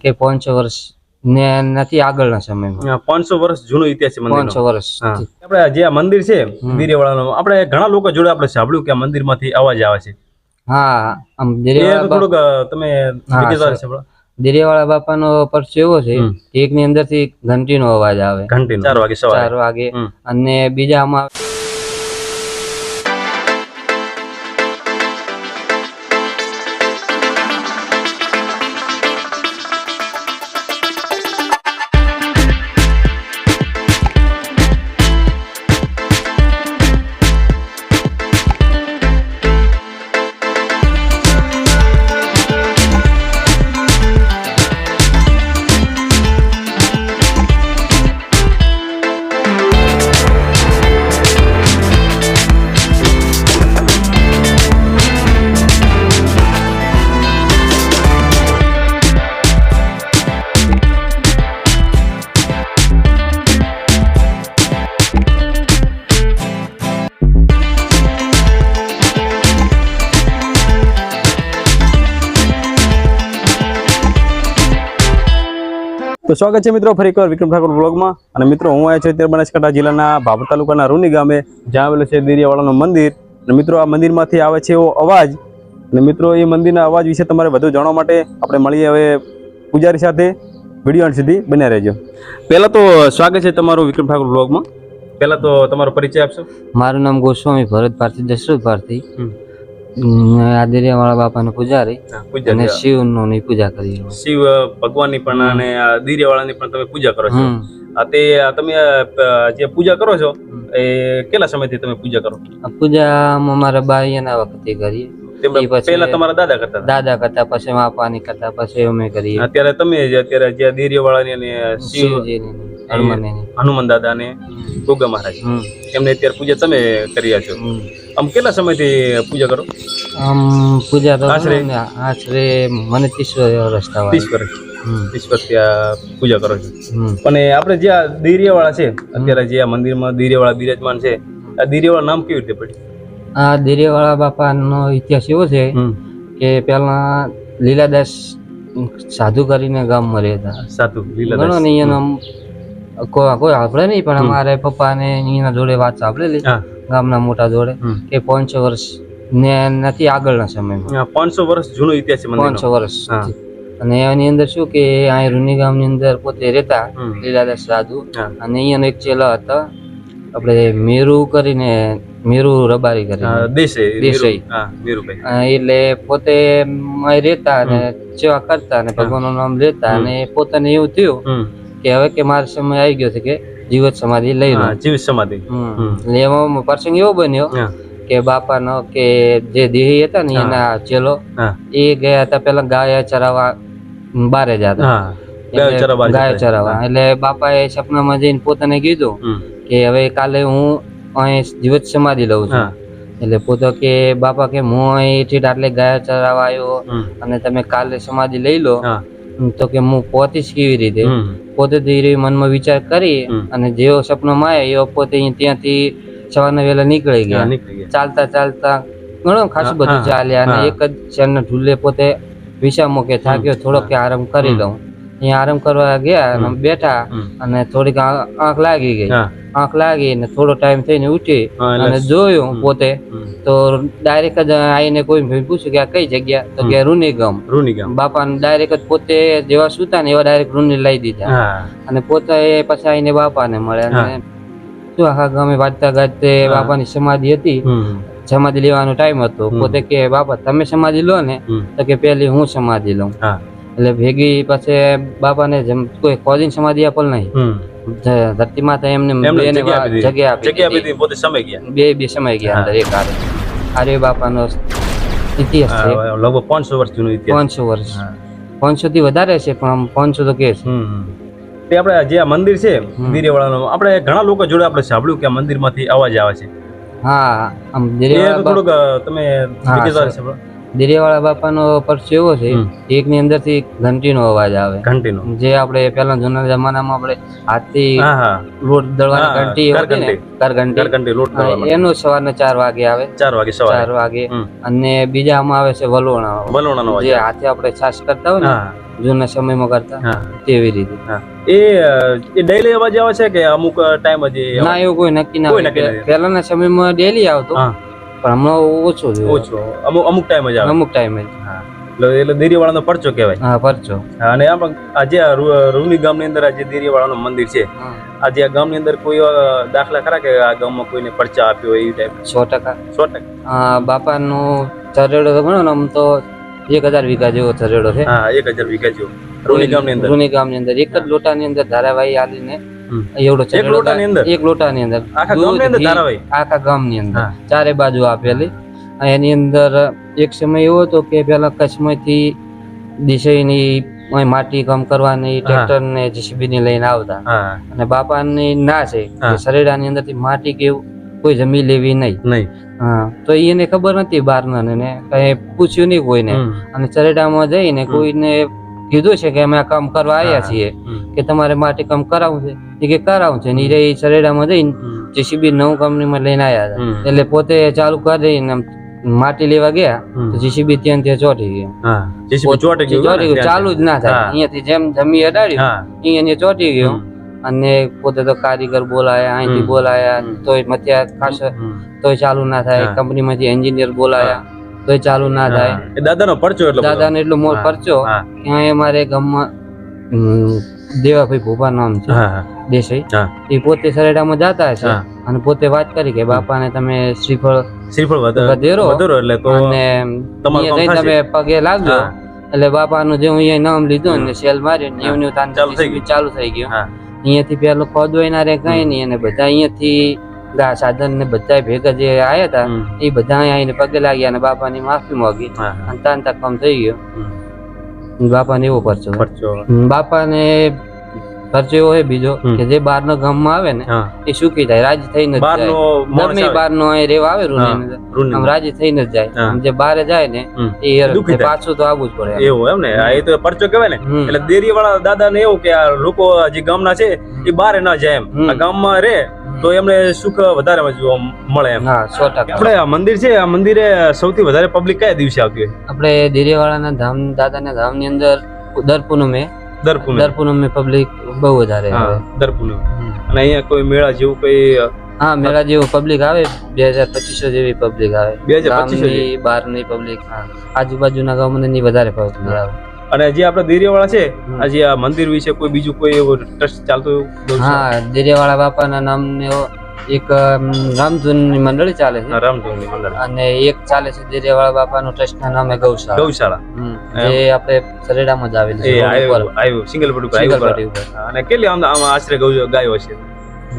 કે પાંચસો વર્ષ ને નથી આગળના સમયમાં. પાંચસો વર્ષ જૂનો ઇતિહાસ છે પાંચસો વર્ષ. આપણે જે આ મંદિર છે વીરેવાળાનું આપણે ઘણા લોકો જોડે આપણે સાંભળ્યું કે આ મંદિરમાંથી અવાજ આવે છે. હા આમ થોડુંક તમે. સાંભળો. બાપાનો પરચો એવો છે એકની એક ની અંદરથી ઘંટીનો અવાજ આવે. ઘંટી ચાર વાગે ચાર વાગે. અને બીજામાં તો સ્વાગત છે મિત્રો ફરી એકવાર વિક્રમ ઠાકોર બ્લોગમાં અને મિત્રો હું આવ્યો છું અત્યારે બનાસકાંઠા જિલ્લાના ભાભર તાલુકાના રૂની ગામે. જ્યાં આવેલું છે દેરિયાવાળાનું મંદિર. અને મિત્રો આ મંદિરમાંથી આવે છે એવો અવાજ. અને મિત્રો એ મંદિરના અવાજ વિશે તમારે વધુ જાણવા માટે આપણે મળીએ હવે પૂજારી સાથે. વીડિયો અંત સુધી બન્યા રહેજો. પહેલાં તો સ્વાગત છે તમારું વિક્રમ ઠાકોર બ્લોગમાં પહેલાં તો તમારો પરિચય આપશો. મારું નામ ગોસ્વામી ભરત ભારતી દશરથ ભારતી. બાપા દેરેવાળા બાપાનો પૂજારી અને શિવનો ની પૂજા કરી. શિવ ભગવાનની પણ અને આ દિરિયાવાળાની પણ તમે પૂજા કરો છો. તે તમે જે પૂજા કરો છો એ કેટલા સમયથી તમે પૂજા કરો? પૂજા અમારા બાઈ એના વખતે કરીએ. પહેલા તમારા દાદા કરતા દાદા કરતા પછી માપાની કરતા પછી અમે કરીએ. અત્યારે તમે જે અત્યારે જે દિરિયાવાળાની અને શિવ શિવજીની હનુમાનની હનુમાન દાદા ને ગોગા મહારાજ. એમને અત્યારે પૂજા તમે કર્યા છો. આમ કેટલા સમયથી પૂજા કરો? આમ પૂજા તો આશરે? આશરે મને ત્રીસ વર્ષ થવા ત્રીસ વર્ષ. ત્રીસ વર્ષથી આ પૂજા કરો છો. અને આપણે જે આ દિરિયાવાળા છે અત્યારે જે આ મંદિરમાં દિરિયાવાળા બિરાજમાન છે આ દિરિયાવાળા નામ કેવી રીતે પડ્યું? આ દેરેવાળા બાપાનો ઇતિહાસ એવો છે કે પેલા લીલાદાસ સાધુ કરીને ગામમાં રહેતા સાધુ ગણો લીલાદાસ ને એનો કોઈ કોઈ આપણે નહીં પણ અમારે પપ્પાને એના જોડે વાત સાંભળેલી. ગામના મોટા જોડે. કે પાંચસો વર્ષ ને નથી આગળના સમયમાં. પાંચસો વર્ષ જૂનો ઇતિહાસ પાંચસો વર્ષ અને એની અંદર શું કે અહીં રૂની ગામની અંદર પોતે રહેતા લીલાદાસ સાધુ. અને અહીંયાનો એક ચેલો હતો. આપણે મેરુ કરીને મેરુ રબારી કરી દેસાઈ. અ, એટલે પોતે અહીં રહેતા અને સેવા કરતા અને ભગવાનનું નામ લેતા અને પોતાને એવું થયું કે હવે કે મારો સમય આવી ગયો છે કે જીવત સમાધિ લઈ લો. હા, સમાધિ. એટલે એમાં પ્રસંગ એવો બન્યો કે કે બાપાનો કે જે દેહી હતા ને એના ચેલો એ ગયા હતા પેલા ગાય ચરાવવા બારે જતા. ગાય એટલે ચરાવવા એ સપના માં એટલે બાપાએ સપનામાં જઈને પોતાને કીધું કે હવે કાલે હું અહીં જીવત સમાધિ લઉં છું. એટલે પોતો કે બાપા કે હું અહીંથી આટલે ગાયો ચરાવવા આવ્યો અને તમે કાલે સમાધિ લઈ લો. તો કે હું પહોંચીશ કેવી રીતે. પોતે ધીરે મનમાં વિચાર કરી અને જેવો સપનો માય એવો પોતે ત્યાંથી સવારના વેલા નીકળી ગયા. ચાલતા ચાલતા ઘણું ખાસું બધું ચાલ્યા અને એક જ શહેરના ઢુલે પોતે વિસામો કે થાક્યો થોડોક કે આરામ કરી લઉં. અહીંયા આરામ કરવા ગયા બેઠા અને થોડીક આંખ લાગી ગઈ. આંખ લાગી ને થોડો ટાઈમ થઈને ઉઠી અને જોયું પોતે. તો ડાયરેક્ટ જ આવીને કોઈ પૂછ્યું કે આ કઈ જગ્યા? તો કે રૂનીગમ. રૂનીગમ. બાપા ડાયરેક્ટ પોતે જેવા સુતા ને એવા ડાયરેક્ટ રૂની લઈ દીધા. અને પોતે પછી આવીને બાપાને મળે અને શું આખા ગામે વાંચતા ગાતે બાપાની સમાધિ હતી. સમાધિ લેવાનો ટાઈમ હતો. પોતે કે બાપા તમે સમાધિ લો ને. તો કે પેલી હું સમાધિ લઉં. એટલે ભેગી પાસે બાપાને જેમ કોઈ ખોદીને સમાધિ આપેલ નહીં. ધરતી માતા એમને જગ્યા આપી પોતે સમય ગયા. બે બે સમય ગયા અંદર એક હારે. આર્ય બાપાનો ઇતિહાસ છે. લગભગ પાંચસો વર્ષ જૂનો ઇતિહાસ. પાંચસો વર્ષ. પાંચસો થી વધારે છે પણ આમ પાંચસો તો કે છે. તે આપણે જે આ મંદિર છે દિરેવાળાનું આપણે ઘણા લોકો જોડે આપણે સાંભળ્યું કે આ મંદિરમાંથી અવાજ આવે છે. હા આમ દિરેવાળા થોડુંક તમે દેરિયાવાળા બાપાનો પરચો એવો છે. એકની અંદરથી ઘંટીનો અવાજ આવે. ઘંટીનો. જે આપણે પહેલા જૂના જમાનામાં આપણે હાથથી લોટ દળવાની ઘંટી હતી ને કરઘંટી ઘંટી લોટ એનો સવારના ચાર વાગે આવે. ચાર વાગે સવારે. ચાર વાગે. અને બીજામાં આવે છે વલોણા વલોણાનો જે હાથે આપણે છાશ કરતા હોય ને જૂના સમયમાં કરતા તેવી રીતે. એ એ ડેલી અવાજ આવે છે કે અમુક ટાઈમ જ ના એવું કોઈ નક્કી ના પહેલાના સમયમાં ડેલી આવતો. પણ હમણાં ઓછો છે. ઓછો. અમુક અમુક ટાઈમ જ આવે. અમુક ટાઈમે હા. એટલે એટલે દેરીવાળાનો પરચો કહેવાય. હા પરચો. હા, અને આમાં આજે રૂની ગામની અંદર આજે દેરીવાળાનું મંદિર છે આજે આ ગામની અંદર કોઈ દાખલા ખરા કે આ ગામમાં કોઈને પરચા આપ્યો હોય એ ટાઈપ સો ટકા. સો ટકા. બાપા નો ચરેડો ગણો ને આમ તો એક હજાર વીઘા જેવો ચરેડો છે. હા એક હજાર વીઘા જેવો. રૂની ગામની અંદર. રૂની ગામની અંદર. એક જ લોટાની અંદર ધારાવાહી આલીને. એવડો એક લોટાની અંદર? એક લોટાની અંદર. આખા ગામની અંદર ધારાવાહી? આખા ગામની અંદર. ચારે બાજુ આપેલી. એની અંદર એક સમય એવો હતો કે પેલા કચ્છમાંથી દિશાઈની અહીં માટી કામ કરવાની ટ્રેક્ટર ને જીસીબી ની લઈને આવતા. અને અને બાપાની ના છે. સરેડા ની શરીરાની અંદરથી માટી કેવું કોઈ જમી લેવી નહીં. નહીં. હા. તો એને ખબર નથી બહારના ને. કઈ પૂછ્યું નહીં કોઈને. અને ચરેડામાં જઈને કોઈને કીધું છે કે અમે આ કામ કરવા આવ્યા છીએ કે તમારે માટી કામ કરાવવું છે. કે કરાવવું છે. નીરે એ ચરેડામાં જઈને જીસીબી નવું કંપનીમાં લઈને આવ્યા હતા. એટલે પોતે ચાલુ કરીને આમ માટી લેવા ગયા તો જેસીબી ત્યાં ત્યાં ચોટી ગયું. ચોંટી ગયું ચાલુ જ ના થાય. અહીંયાથી જેમ જમી અડાડ્યું અહીંયા ચોટી ગયું. અને પોતે તો કારીગર બોલાયા અહીંથી. બોલાયા તોય મત્યા ખાસ તોય ચાલુ ના થાય. કંપનીમાંથી એન્જિનિયર બોલાયા. તોય ચાલુ ના થાય. એ દાદાનો પરચો એટલો. દાદાને એટલો મોર પરચો. હા. ત્યાં અમારે ગામમાં દેવાભાઈ ભોપા નામ છે. દેસાઈ. એ પોતે સરેડામાં જતા છે અને પોતે વાત કરી કે બાપાને તમે શ્રીફળ શ્રીફળ વધેરો વધેરો એટલે તો અને અહીંયા તમે પગે લાગજો. એટલે બાપાનું જે હું અહીંયા નામ લીધું ને સેલ માર્યો ને એવું તાન ચાલુ થઈ ગયું. અહીંયાથી પેલો ખોદવાય ના રે કઈ નહીં અને બધા અહીંયાથી ગા સાધન ને બધા ભેગા જે આયા હતા એ બધા આવીને પગે લાગ્યા અને બાપાની માફી માંગી. તાન તક કામ થઈ ગયો. બાપાને એવો પરચો બાપાને પરચો એવો હોય બીજો કે જે બહારના ગામમાં આવે ને એ સુખી થાય રાજી થઈને જ જાય. ગમે. બહારનો અહીં રેવા આવે રૂની આમ રાજી થઈને જ જાય. જે બહાર જાય ને. એ. પાછું તો આવવું જ પડે. એવું એમ ને? એ તો પરચો કહેવાય ને. એટલે દેરી વાળા દાદા ને એવું કે આ લોકો જે ગામના છે એ બહાર ના જાય એમ. ગામમાં ગામમાં રહે તો એમને સુખ વધારે જોવા મળે એમ. હા સો ટકા. આપણે આ મંદિર છે આ મંદિરે સૌથી વધારે પબ્લિક કયા દિવસે આવતી હોય? આપણે દેરીવાળાના ધામ દાદાના ધામની અંદર દર પૂનમે દર પૂનમે. દર પૂનમે પબ્લિક બહુ વધારે આવે. દર પૂનમે. અને અહીંયા કોઈ મેળા જેવું કોઈ હા મેળા જેવું પબ્લિક આવે બે હજાર પચીસો જેવી પબ્લિક આવે. બે હજાર ગામની બહારની પબ્લિક આજુબાજુના ગામની વધારે પબ્લિક આવે અને જે આપણા દેરિયાવાળા છે આજે આ મંદિર વિશે કોઈ બીજું કોઈ એવો ટ્રસ્ટ ચાલતો હા દેરિયાવાળા બાપાના નામને એક રામધૂનની મંડળી ચાલે છે. રામધૂનની મંડળી. અને એક ચાલે છે દેરિયાવાળા બાપાનું ટ્રસ્ટના નામે ગૌશાળા. ગૌશાળા. જે આપણે સરેડામાં જ આવેલી છે આવ્યું સિંગલ પટ ઉપર આવ્યું. અને કેટલી આમ આમ આશરે ગૌ- ગાયો હશે?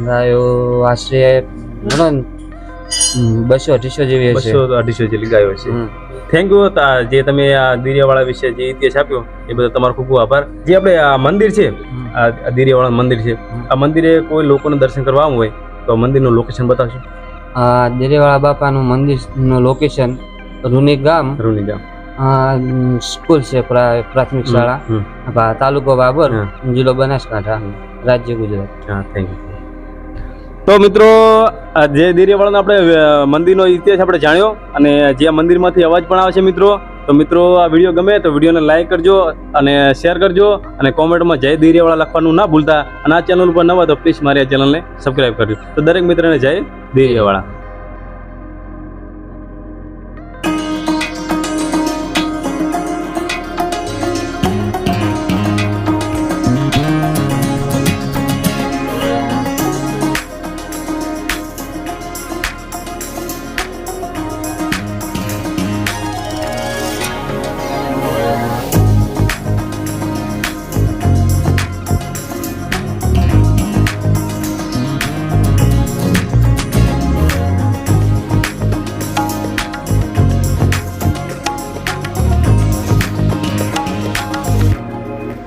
ગાયો આશરે બસો અઢીસો જેવી હશે. બસો અઢીસો જેવી ગાયો હમ. થેન્ક યુ જે તમે આ દિરિયાવાળા વિશે જે ઇતિહાસ આપ્યો એ બધો તમારો ખૂબ ખૂબ આભાર. જે આપણે આ મંદિર છે આ દિરિયાવાળા મંદિર છે આ મંદિરે કોઈ લોકોને દર્શન કરવા આવવું હોય તો મંદિરનું લોકેશન બતાવશો. આ દિરિયાવાળા બાપાનું મંદિરનું લોકેશન રૂની ગામ. રૂની ગામ. સ્કૂલ છે પ્રા- પ્રાથમિક શાળા. તાલુકો બાબર. જિલ્લો બનાસકાંઠા રાજ્ય ગુજરાત. હા થેન્ક યુ તો મિત્રો જે દેરિયાવાળાનો આપણે મંદિરનો ઇતિહાસ આપણે જાણ્યો અને જે મંદિરમાંથી અવાજ પણ આવે છે મિત્રો, તો મિત્રો આ વીડિયો ગમે તો વિડીયોને લાઇક કરજો અને શેર કરજો અને કોમેન્ટમાં જય દિરિયાવાળા લખવાનું ના ભૂલતા અને આ ચેનલ ઉપર નવા તો પ્લીઝ મારી આ ચેનલને સબસ્ક્રાઈબ કરજો. તો દરેક મિત્રને જય દિરિયાવાળા